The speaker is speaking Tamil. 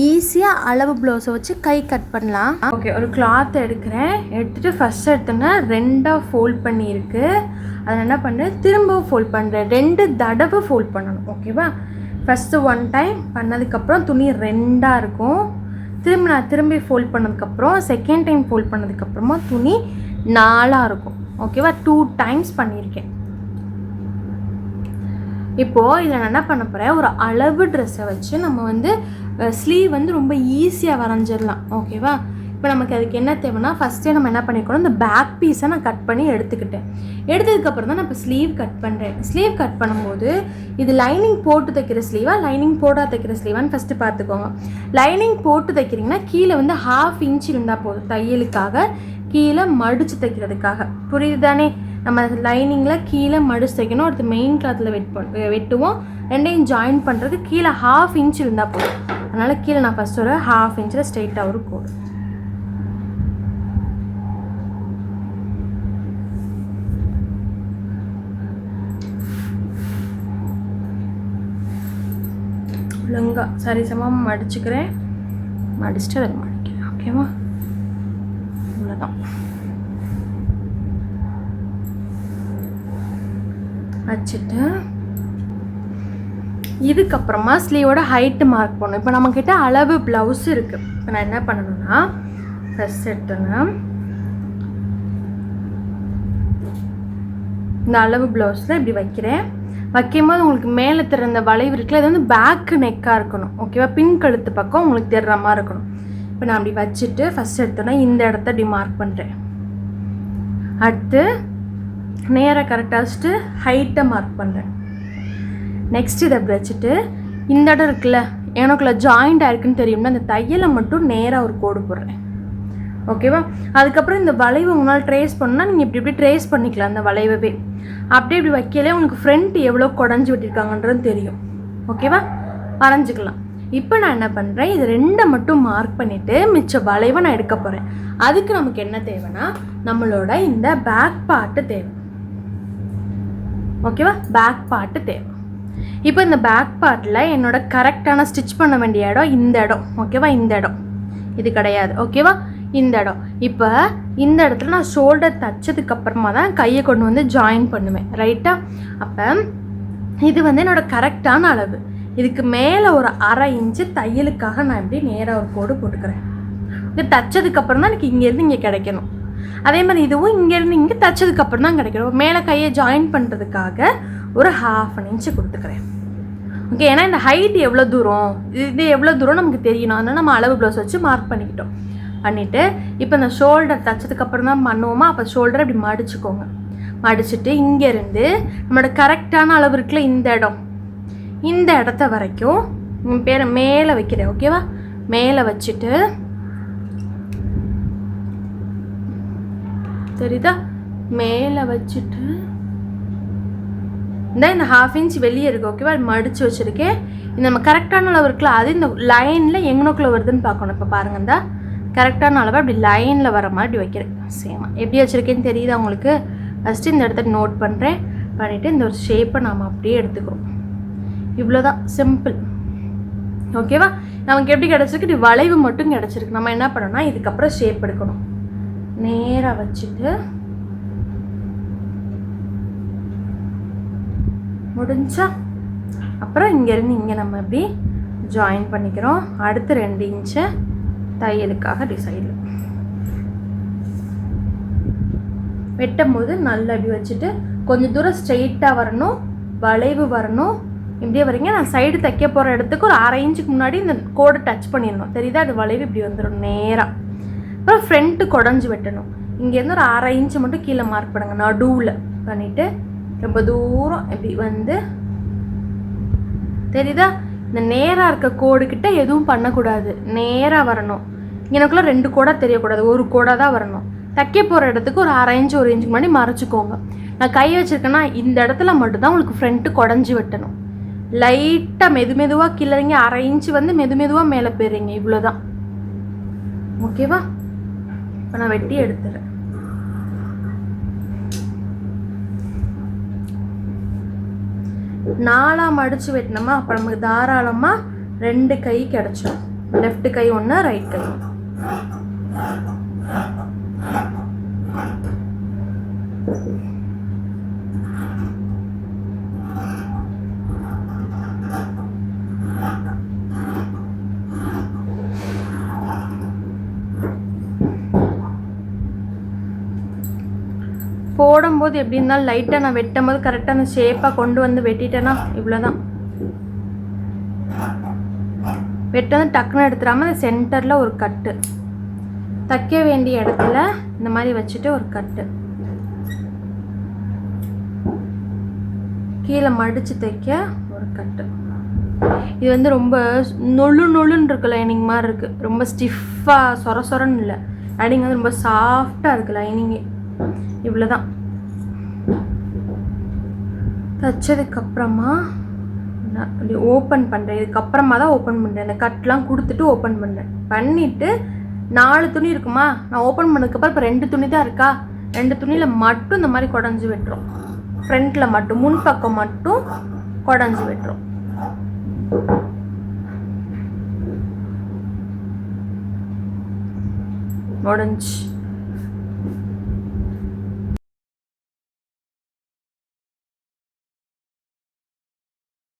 ஈஸியாக அளவு ப்ளவுஸை வச்சு கை கட் பண்ணலாம். ஓகே ஒரு கிளாத் எடுக்கிறேன். எடுத்துகிட்டு ஃபஸ்ட் எடுத்தோன்னா ரெண்டாக ஃபோல்ட் பண்ணியிருக்கு அதை என்ன பண்ணுறேன் திரும்பவும் ஃபோல்ட் பண்ணுறேன் ரெண்டு தடவை ஃபோல்ட் பண்ணணும். ஓகேவா ஃபஸ்ட்டு ஒன் டைம் பண்ணதுக்கப்புறம் துணி ரெண்டாக இருக்கும். திரும்ப நான் திரும்பி ஃபோல்ட் பண்ணதுக்கப்புறம் செகண்ட் டைம் ஃபோல்ட் பண்ணதுக்கப்புறமா துணி நாலாக இருக்கும். ஓகேவா டூ டைம்ஸ் பண்ணியிருக்கேன். இப்போது இதில் நான் என்ன பண்ண போகிறேன் ஒரு அளவு ட்ரெஸ்ஸை வச்சு நம்ம வந்து ஸ்லீவ் வந்து ரொம்ப ஈஸியாக வரைஞ்சிடலாம் ஓகேவா இப்போ நமக்கு அதுக்கு என்ன தேவைன்னா ஃபஸ்ட்டே நம்ம என்ன பண்ணிக்கணும் இந்த பேக் பீஸை நான் கட் பண்ணி எடுத்துக்கிட்டேன். எடுத்ததுக்கப்புறம் தான் நான் இப்போ ஸ்லீவ் கட் பண்ணுறேன் ஸ்லீவ் கட் பண்ணும்போது இது லைனிங் போட்டு தைக்கிற ஸ்லீவா லைனிங் போடாத தைக்கிற ஸ்லீவான்னு ஃபஸ்ட்டு பார்த்துக்கோங்க. லைனிங் போட்டு தைக்கிறீங்கன்னா கீழே வந்து ஹாஃப் இன்ச் இருந்தால் போதும் தையலுக்காக. கீழே மடித்து தைக்கிறதுக்காக. புரியுது தானே நம்ம லைனிங்கில் கீழே மடிச்சு தைக்கணும் அடுத்து மெயின் கிளாத்தில் வெட் பண் வெட்டுவோம். ரெண்டையும் ஜாயின் பண்ணுறதுக்கு கீழே ஹாஃப் இன்ச் இருந்தால் போதும். அதனால் கீழே நான் ஃபஸ்ட் ஒரு ஹாஃப் இன்ச்சில் ஸ்ட்ரெயிட்டாக ஒரு கோடு. சரி சரிசமமாக மடிச்சுக்கிறேன். மடிச்சுட்டு அதை மடிக்கிறேன். ஓகேவா இவ்வளோதான் வச்சுட்டு இதுக்கப்புறமா ஸ்லீவோட ஹைட்டு மார்க் பண்ணணும். இப்போ நம்மக்கிட்ட அளவு ப்ளவுஸ் இருக்குது இப்போ நான் என்ன பண்ணணும்னா ஃபஸ்ட் எடுத்தோன்னா இந்த அளவு ப்ளவுஸில் இப்படி வைக்கிறேன். வைக்கும்போது உங்களுக்கு மேலே திறந்த வளைவு இருக்குல்ல இது வந்து பேக்கு நெக்காக இருக்கணும். ஓகேவா பின் கழுத்து பக்கம் உங்களுக்கு தெரிற மாதிரி இருக்கணும். இப்போ நான் அப்படி வச்சுட்டு ஃபஸ்ட் எடுத்தோன்னா இந்த இடத்த இப்படி மார்க் பண்ணுறேன் அடுத்து நேராக கரெக்டாக வச்சுட்டு ஹைட்டை மார்க் பண்ணுறேன் நெக்ஸ்ட் இதை அப்படி வச்சுட்டு இந்த இடம் இருக்குல்ல எனக்குள்ள ஜாயிண்ட் ஆயிருக்குன்னு தெரியும்னா அந்த தையலை மட்டும் நேராக ஒரு கோடு போடுறேன். ஓகேவா அதுக்கப்புறம் இந்த வளைவு உங்களால் ட்ரேஸ் பண்ணால் நீங்கள் இப்படி இப்படி ட்ரேஸ் பண்ணிக்கலாம் அந்த வளைவவே. அப்படியே இப்படி வைக்கலே உங்களுக்கு ஃப்ரண்ட் எவ்வளோ குடஞ்சி விட்டிருக்காங்கன்றது தெரியும். ஓகேவா வரைஞ்சிக்கலாம். இப்போ நான் என்ன பண்ணுறேன் இது ரெண்டை மட்டும் மார்க் பண்ணிவிட்டு மிச்ச வளைவை நான் எடுக்க போகிறேன் அதுக்கு நமக்கு என்ன தேவைன்னா நம்மளோட இந்த பேக் பார்ட்டு தேவை. ஓகேவா பேக் பார்ட்டு தேவை. இப்போ இந்த பேக் பார்ட்டில் என்னோட கரெக்டான ஸ்டிச் பண்ண வேண்டிய இடம் இந்த இடம். ஓகேவா இந்த இடம். இது கிடையாது. ஓகேவா இந்த இடம். இப்போ இந்த இடத்துல நான் ஷோல்டர் தைச்சதுக்கப்புறமா தான் கையை கொண்டு வந்து ஜாயின் பண்ணுவேன். ரைட்டா அப்போ இது வந்து என்னோட கரெக்டான அளவு. இதுக்கு மேலே ஒரு அரை இன்ச்சு தையலுக்காக நான் இப்படி நேராக ஒரு கோடு போட்டுக்கிறேன். இது தைச்சதுக்கப்புறம் தான் எனக்கு இங்கேருந்து இங்கே கிடைக்கணும். அதே மாதிரி இதுவும் இங்கேருந்து இங்கே தைச்சதுக்கப்புறம் தான் கிடைக்கும். மேலே கையை ஜாயின் பண்ணுறதுக்காக ஒரு ஹாஃப் அன் இன்ச்சு கொடுத்துக்கிறேன். ஓகே ஏன்னா இந்த ஹைட் எவ்வளோ தூரம்? இது எவ்வளோ தூரம் நமக்கு தெரியணும். அதனால் நம்ம அளவு ப்ளவுஸ் வச்சு மார்க் பண்ணிக்கிட்டோம். பண்ணிவிட்டு இப்போ இந்த ஷோல்டர் தைச்சதுக்கப்புறம் தான் பண்ணுவோமா? அப்போ ஷோல்டரை இப்படி மடிச்சுக்கோங்க. மடிச்சுட்டு இங்கேருந்து நம்மளோட கரெக்டான அளவு இருக்குல்ல இந்த இடம். இந்த இடத்த வரைக்கும் உன் பேரை மேலே வைக்கிறேன் ஓகேவா மேலே வச்சுட்டு தெரியுதா? மேலே வச்சுட்டு இந்த இந்த ஹாஃப் இன்ச் வெளியே இருக்கு ஓகேவா மடித்து வச்சுருக்கேன் இந்த நம்ம கரெக்டான அளவு இருக்குல்ல அது இந்த லைனில் எங்கனக்குள்ளே வருதுன்னு பார்க்கணும். இப்போ பாருங்க இந்த. கரெக்டான அளவு அப்படி லைனில் வர மாதிரி வைக்கிறேன். சேமா எப்படி வச்சுருக்கேன்னு தெரியுதா உங்களுக்கு? ஃபஸ்ட்டு இந்த இடத்த நோட் பண்ணுறேன் பண்ணிவிட்டு இந்த ஒரு ஷேப்பை நாம் அப்படியே எடுத்துக்கிறோம். இவ்வளோதான் சிம்பிள் ஓகேவா நமக்கு எப்படி கிடச்சிருக்கு? இப்படி வளைவு மட்டும் கிடச்சிருக்கு. நம்ம என்ன பண்ணோம்னா இதுக்கப்புறம் ஷேப் எடுக்கணும். நேராக வச்சுட்டு முடிஞ்சா அப்புறம் இங்கேருந்து இங்கே நம்ம இப்படி ஜாயின் பண்ணிக்கிறோம். அடுத்து ரெண்டு இன்ச்சு தையலுக்காக டிசைடில் வெட்டும் போது நல்லா அப்படி வச்சுட்டு கொஞ்சம் தூரம் ஸ்ட்ரெயிட்டாக வரணும் வளைவு வரணும். இப்படியே வரீங்க நான் சைடு தைக்க போகிற இடத்துக்கு ஒரு அரை இன்ச்சுக்கு முன்னாடி இந்த கோடை டச் பண்ணிடணும். தெரியுதா? அது வளைவு இப்படி வந்துடும் நேராக அப்புறம் ஃப்ரண்ட்டு குடஞ்சி வெட்டணும். இங்கேருந்து ஒரு அரை இன்ச்சு மட்டும் கீழே மார்க் பண்ணுங்க நடுவில் பண்ணிவிட்டு ரொம்ப தூரம் இப்படி வந்து. தெரியுதா? இந்த நேராக இருக்க கோடு எதுவும் பண்ணக்கூடாது. நேராக வரணும். எனக்குள்ள ரெண்டு கோடாக தெரியக்கூடாது. ஒரு கோடாக தான் வரணும். தைக்க போகிற இடத்துக்கு ஒரு அரை இன்ச்சு ஒரு இன்ச்சுக்கு முன்னாடி மறைச்சிக்கோங்க. நான் கை வச்சுருக்கேன்னா இந்த இடத்துல மட்டும்தான் உங்களுக்கு ஃப்ரண்ட்டு குடஞ்சி வெட்டணும். லைட்டாக மெது மெதுவாக கிளறிங்க அரை இன்ச்சு வந்து மெது மெதுவாக மேலே போயிடுறீங்க. இவ்வளோதான் ஓகேவா இப்போ நான் வெட்டி எடுத்துறேன். நாலாம் மடித்து வெட்டினோமா? அப்போ நமக்கு தாராளமாக ரெண்டு கை கிடச்சிடும் லெஃப்ட் கை ஒன்று ரைட் கை ஒன்று போடும்போது எப்படி இருந்தாலும் லைட்டாக நான் வெட்டும் போது கரெக்டாக அந்த ஷேப்பாக கொண்டு வந்து வெட்டிட்டேன்னா இவ்வளோதான் வெட்ட வந்து டக்குன்னு எடுத்துடாமல் அந்த சென்டரில் ஒரு கட்டு தைக்க வேண்டிய இடத்துல இந்த மாதிரி வச்சுட்டு ஒரு கட்டு கீழே மடித்து தைக்க ஒரு கட்டு இது வந்து ரொம்ப நொழு நொழுன்னு இருக்கு லைனிங் மாதிரி இருக்குது ரொம்ப ஸ்டிஃபாக சொர சொரன்னு இல்லை. லைனிங் வந்து ரொம்ப சாஃப்டாக இருக்குது லைனிங்கே இவ்வளோதான் தைச்சதுக்கப்புறமா நான் அப்படி ஓப்பன் பண்ணுறேன் இதுக்கப்புறமா தான் ஓப்பன் பண்ணுறேன் இந்த கட்லாம் கொடுத்துட்டு ஓப்பன் பண்ணுறேன் பண்ணிவிட்டு நாலு துணி இருக்குமா? நான் ஓப்பன் பண்ணதுக்கப்புறம் இப்போ ரெண்டு துணி தான் இருக்கா? ரெண்டு துணியில் மட்டும் இந்த மாதிரி குடஞ்சி வெட்டுறோம் ஃப்ரண்ட்டில் மட்டும் முன் பக்கம் மட்டும் குடஞ்சி வெட்டுறோம் உடஞ்சி